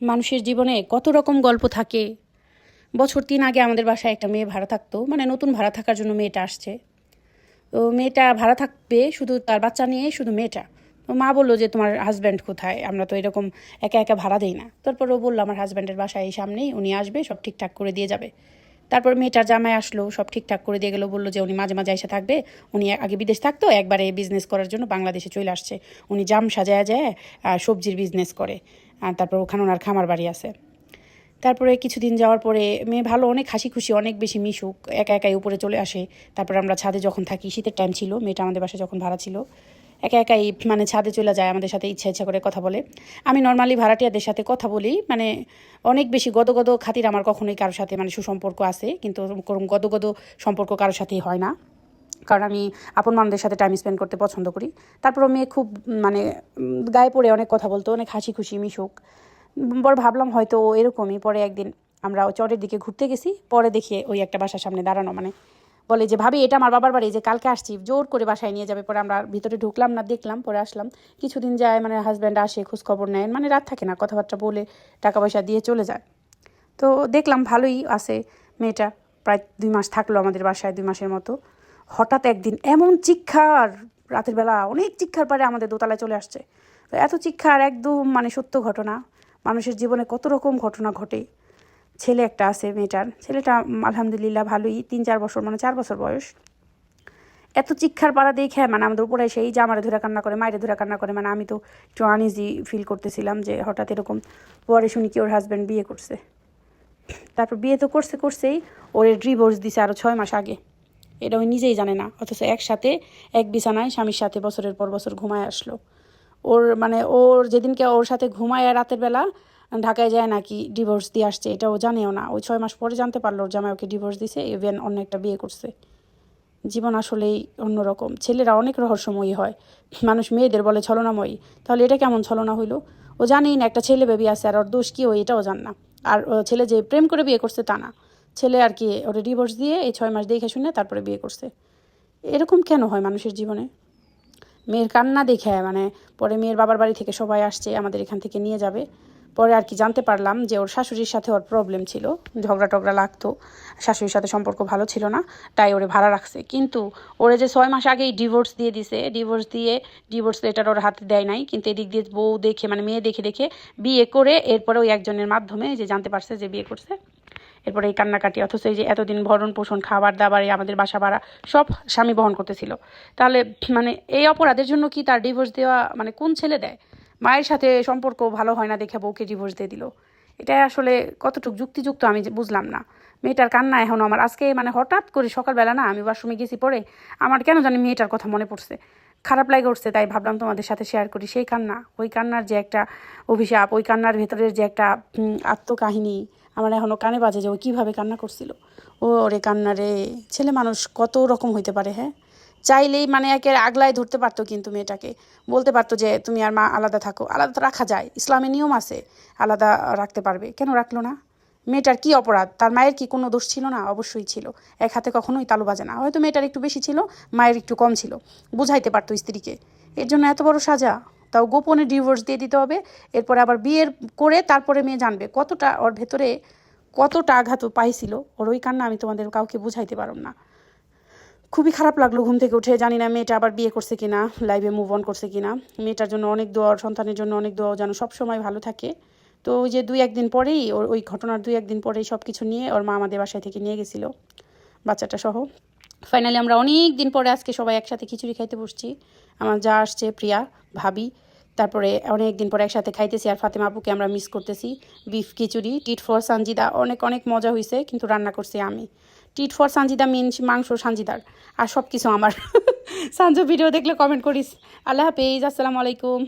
মানুষের জীবনে কত রকম গল্প থাকে। বছর তিন আগে আমাদের বাসায় একটা মেয়ে ভাড়া থাকতো মানে নতুন ভাড়া থাকার জন্য মেয়েটা আসছে। তো মেয়েটা ভাড়া থাকবে শুধু তার বাচ্চা নিয়ে, শুধু মেয়েটা। তো মা বলল যে, তোমার হাজব্যান্ড কোথায়? আমরা তো এরকম একা একা ভাড়া দিই না। তারপর ও বলল, আমার হাজব্যান্ডের বাসায় এই সামনেই, উনি আসবে, সব ঠিকঠাক করে দিয়ে যাবে। তারপর মেয়েটার জামাই আসলো, সব ঠিকঠাক করে দিয়ে গেলো, বলল যে, উনি মাঝে মাঝে এসে থাকবে, উনি আগে বিদেশ থাকতো, একবারে বিজনেস করার জন্য বাংলাদেশে চলে আসছে। উনি জাম সাজায় যায় সবজির বিজনেস করে। তারপর ওখানে ওনার খামার বাড়ি আছে। তারপরে কিছুদিন যাওয়ার পরে মেয়ে ভালো, অনেক হাসি খুশি, অনেক বেশি মিশুক, একা একাই উপরে চলে আসে। তারপর আমরা ছাদে যখন থাকি, শীতের টাইম ছিল, মেয়েটা আমাদের বাসায় যখন ভাড়া ছিল, একা একাই মানে ছাদে চলে যায়, আমাদের সাথে ইচ্ছা ইচ্ছা করে কথা বলে। আমি নর্মালি ভাড়াটিয়াদের সাথে কথা বলি মানে অনেক বেশি গদ গদ খাতির আমার কখনোই কারোর সাথে মানে সুসম্পর্ক আছে, কিন্তু ওরকম গদ গদ সম্পর্ক কারোর সাথেই হয় না। কারণ আমি আপন মানুষদের সাথে টাইম স্পেন্ড করতে পছন্দ করি। তারপর মেয়ে খুব মানে গায়ে পড়ে অনেক কথা বলতো, অনেক হাসি খুশি মিশুক। পর ভাবলাম হয়তো এরকমই, পরে একদিন আমরা চরের দিকে ঘুরতে গেছি, পরে দেখি ওই একটা বাসার সামনে দাঁড়ানো মানে বলে যে, ভাবি, এটা আমার বাবার বাড়ি যে কালকে আসছি, জোর করে বাসায় নিয়ে যাবে। পরে আমরা ভিতরে ঢুকলাম না, দেখলাম, পরে আসলাম। কিছুদিন যায় মানে হাজব্যান্ড আসে খোঁজ খবর নেয় মানে রাত থাকে না, কথাবার্তা বলে টাকা পয়সা দিয়ে চলে যায়। তো দেখলাম ভালোই আছে, মেয়েটা প্রায় দুই মাস থাকল আমাদের বাসায়, দুই মাসের মতো। হঠাৎ একদিন এমন চিৎকার, রাতের বেলা অনেক চিৎকার পারে আমাদের দোতলায় চলে আসছে। তো এত চিৎকার একদম মানে সত্য ঘটনা। মানুষের জীবনে কত রকম ঘটনা ঘটে। ছেলে একটা আছে, মেয়েটার। ছেলেটা আলহামদুলিল্লাহ ভালোই, তিন চার বছর মানে চার বছর বয়স। এত চিৎকার পাড়া দেখে মানে আমাদের উপরে এসে এই যে আমারে ধরে কান্না করে, মায়ের ধরে কান্না করে মানে আমি তো একটু আনইজি ফিল করতেছিলাম যে হঠাৎ এরকম পরে শুনি কি ওর হাজব্যান্ড বিয়ে করছে। তারপর বিয়ে তো করছে, করছেই, ওর ডিভোর্স দিছে আরও ছয় মাস আগে। এটা ওই নিজেই জানে না। অথচ একসাথে, এক বিছানায় স্বামীর সাথে বছরের পর বছর ঘুমায় আসলো। ওর মানে ওর যেদিনকে ওর সাথে ঘুমায় রাতের বেলা, ঢাকায় যায় নাকি ডিভোর্স দিয়ে আসছে, এটা ও জানেও না। ওই ছয় মাস পরে জানতে পারল ওর জামাই ওকে ডিভোর্স দিছে ইভেন অন্য একটা বিয়ে করছে। জীবন আসলেই অন্যরকম। ছেলেরা অনেক রহস্যময়ী হয়। মানুষ মেয়েদের বলে ছলনাময়ী। তাহলে এটা কেমন ছলনা হইল? ও জানেই না, একটা ছেলে বেবি আছে আর ওর দোষ কি, ও এটাও জান না। আর ছেলে যে প্রেম করে বিয়ে করছে তা না। ছেলে আর কি ওটা ডিভোর্স দিয়ে এই ছয় মাস দেখে শুনে তারপরে বিয়ে করছে। এরকম কেন হয় মানুষের জীবনে? মেয়ের কান্না দেখে মানে পরে মেয়ের বাবার বাড়ি থেকে সবাই আসছে, আমাদের এখান থেকে নিয়ে যাবে। পরে আর কি জানতে পারলাম যে ওর শাশুড়ির সাথে ওর প্রবলেম ছিল ঝগড়া টগড়া লাগতো, শাশুড়ির সাথে সম্পর্ক ভালো ছিল না, তাই ওরে ভাড়া রাখছে। কিন্তু ওরে যে ছয় মাস আগেই ডিভোর্স দিয়ে দিছে ডিভোর্স দিয়ে ডিভোর্স লেটার ওর হাতে দেয় নাই, কিন্তু এদিক দিয়ে বউ দেখে মানে মেয়ে দেখে দেখে বিয়ে করে এরপরে ওই একজনের মাধ্যমে যে জানতে পারছে যে বিয়ে করছে। এরপরে এই কান্নাকাটি, অথচ এই যে এতদিন ভরণ পোষণ, খাবার দাবার, এই আমাদের বাসা ভাড়া, সব স্বামী বহন করতেছিল। তাহলে মানে এই অপরাধের জন্য কি তার ডিভোর্স দেওয়া মানে কোন ছেলে দেয়? মায়ের সাথে সম্পর্ক ভালো হয় না দেখে বউকে ডিভোর্স দিয়ে দিল। এটা আসলে কতটুকু যুক্তিযুক্ত আমি বুঝলাম না। মেয়েটার কান্না এখন আমার। আজকে মানে হঠাৎ করে সকালবেলা না, আমি ওয়াশরুমে গেছি পরে আমার কেন জানি মেয়েটার কথা মনে পড়ছে। খারাপ লাগে উঠছে তাই ভাবলাম তোমাদের সাথে শেয়ার করি। সেই কান্না, ওই কান্নার যে একটা অভিশাপ, ওই কান্নার ভেতরের যে একটা আত্মকাহিনী আমার এখনও কানে বাজে যে ও কীভাবে কান্না করছিল। ও রে কান্না রে, ছেলে মানুষ কত রকম হইতে পারে হ্যাঁ? চাইলেই মানে একে আগলায় ধরতে পারতো কিন্তু মেয়েটাকে। বলতে পারতো যে তুমি আর মা আলাদা থাকো, আলাদা রাখা যায়, ইসলামে নিয়ম আছে, আলাদা রাখতে পারবে। কেন রাখল না? মেয়েটার কি অপরাধ? তার মায়ের কি কোনো দোষ ছিল না? অবশ্যই ছিল। এক হাতে কখনোই তালু বাজে না। হয়তো মেয়েটার একটু বেশি ছিল, মায়ের একটু কম ছিল। বুঝাইতে পারতো স্ত্রীকে। এর জন্য এত বড় সাজা। তাও গোপনে ডিভোর্স দিয়ে দিতে হবে। এরপরে আবার বিয়ের করে তারপরে মেয়ে জানবে কতটা ওর ভেতরে কতটা আঘাত পাইছিল। ওর ওই কান্না আমি তোমাদের কাউকে বুঝাইতে পারব না। খুবই খারাপ লাগল ঘুম থেকে উঠে। জানি না মেয়েটা আবার বিয়ে করছে কিনা লাইভে মুভ অন করছে কিনা। মেয়েটার জন্য অনেক দোয়া সন্তানের জন্য অনেক দোয়া যেন সবসময় ভালো থাকে। তো ওই যে দুই একদিন পরেই, ওর ওই ঘটনার দুই একদিন পরেই সব কিছু নিয়ে ওর মা আমাদের বাসায় থেকে নিয়ে গেছিল। বাচ্চাটা সহ। ফাইনালি আমরা অনেক দিন পরে আজকে সবাই একসাথে খিচুড়ি খাইতে বসছি। আমার যা আসছে, প্রিয়া, ভাবি, তারপরে অনেক দিন পরে একসাথে খাইতেছি আর ফাতেমা আপুকে আমরা মিস করতেছি। বিফ খিচুড়ি টিট ফর সানজিদা অনেক অনেক মজা হয়েছে কিন্তু রান্না করছি আমি। টিট ফর সানজিদা মিন মাংস সানজিদার আর সব কিছু আমার। সানজু ভিডিও দেখলে কমেন্ট করিস। আল্লাহ হাফেজ, আসসালামু আলাইকুম।